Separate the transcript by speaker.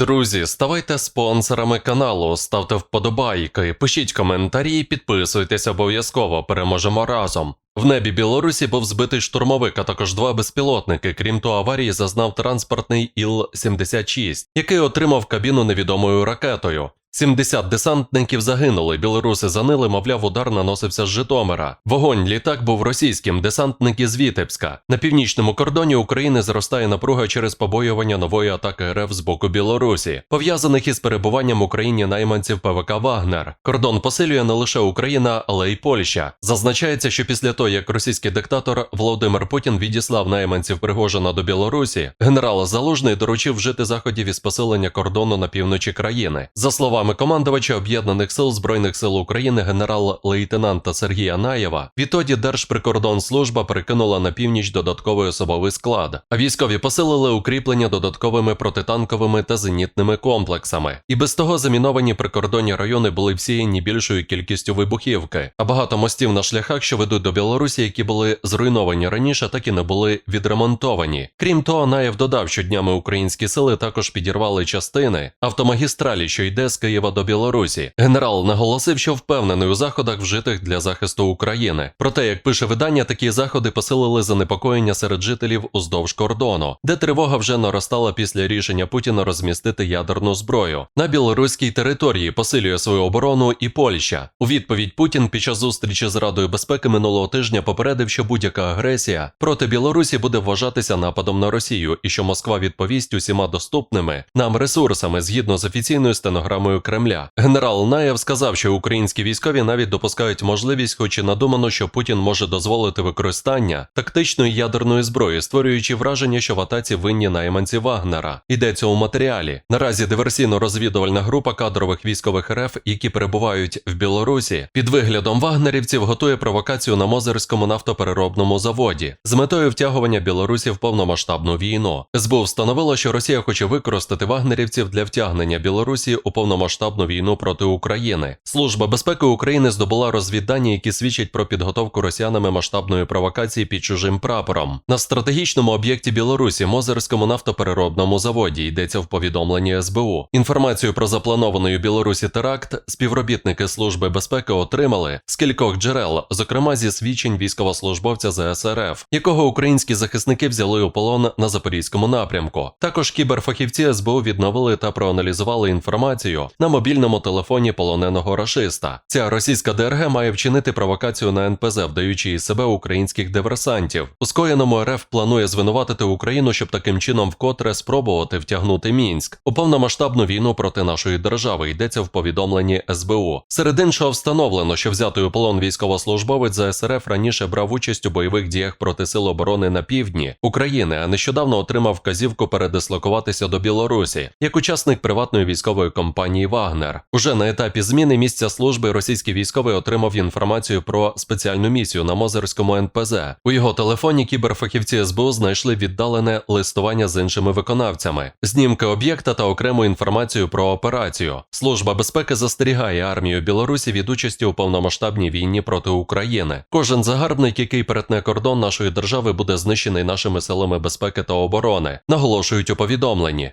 Speaker 1: Друзі, ставайте спонсорами каналу, ставте вподобайки, пишіть коментарі, підписуйтесь обов'язково. Переможемо разом. В небі Білорусі був збитий штурмовик, а також два безпілотники. Крім того, аварії зазнав транспортний Іл-76, який отримав кабіну невідомою ракетою. 70 десантників загинули. Білоруси занили, мовляв, удар наносився з Житомира. Вогонь літак був російським, десантники з Вітебська. На північному кордоні України зростає напруга через побоювання нової атаки РФ з боку Білорусі, пов'язаних із перебуванням в Україні найманців ПВК Вагнер. Кордон посилює не лише Україна, але й Польща. Зазначається, що після того, як російський диктатор Володимир Путін відіслав найманців Пригожина до Білорусі, генерал Залужний доручив вжити заходів із посилення кордону на півночі країни. За словами командувача об'єднаних сил збройних сил України генерал-лейтенанта Сергія Наєва, відтоді Держприкордонслужба перекинула на північ додатковий особовий склад, а військові посилили укріплення додатковими протитанковими та зенітними комплексами. І без того заміновані прикордонні райони були всіяні більшою кількістю вибухівки, а багато мостів на шляхах, що ведуть до Білорусі, які були зруйновані раніше, так і не були відремонтовані. Крім того, Наєв додав, що днями українські сили також підірвали частини автомагістралі, що йде з Києва до Білорусі. Генерал наголосив, що впевнений у заходах, вжитих для захисту України. Проте, як пише видання, такі заходи посилили занепокоєння серед жителів уздовж кордону, де тривога вже наростала після рішення Путіна розмістити ядерну зброю. На білоруській території посилює свою оборону і Польща. У відповідь Путін під час зустрічі з Радою безпеки минулого тижня попередив, що будь-яка агресія проти Білорусі буде вважатися нападом на Росію і що Москва відповість усіма доступними нам ресурсами згідно з офіційною стенограмою Кремля. Генерал Наєв сказав, що українські військові навіть допускають можливість, хоч і надумано, що Путін може дозволити використання тактичної ядерної зброї, створюючи враження, що в атаці винні найманці Вагнера. Йдеться у матеріалі. Наразі диверсійно-розвідувальна група кадрових військових РФ, які перебувають в Білорусі, під виглядом вагнерівців готує провокацію на Мозерському нафтопереробному заводі з метою втягування Білорусі в повномасштабну війну. СБУ встановило, що Росія хоче використати вагнерівців для втягнення Білорусі у повномасштабну війну проти України. Служба безпеки України здобула розвіддані, які свідчать про підготовку росіянами масштабної провокації під чужим прапором на стратегічному об'єкті Білорусі Мозерському нафтопереробному заводі йдеться в повідомленні СБУ. Інформацію про запланований у Білорусі теракт співробітники служби безпеки отримали з кількох джерел, зокрема зі свідчень військовослужбовця ЗСРФ, якого українські захисники взяли у полон на запорізькому напрямку. Також кіберфахівці СБУ відновили та проаналізували інформацію на мобільному телефоні полоненого рашиста. Ця російська ДРГ має вчинити провокацію на НПЗ, вдаючи із себе українських диверсантів. У скоєному РФ планує звинуватити Україну, щоб таким чином вкотре спробувати втягнути Мінськ у повномасштабну війну проти нашої держави. Йдеться в повідомленні СБУ. Серед іншого встановлено, що взятий у полон військовослужбовець ЗСРФ раніше брав участь у бойових діях проти сил оборони на півдні України, а нещодавно отримав вказівку передислокуватися до Білорусі як учасник приватної військової компанії Вагнер. Уже на етапі зміни місця служби російський військовий отримав інформацію про спеціальну місію на Мозерському НПЗ. У його телефоні кіберфахівці СБУ знайшли віддалене листування з іншими виконавцями, знімки об'єкта та окрему інформацію про операцію. Служба безпеки застерігає армію Білорусі від участі у повномасштабній війні проти України. Кожен загарбник, який перетне кордон нашої держави, буде знищений нашими силами безпеки та оборони. Наголошують у повідомленні.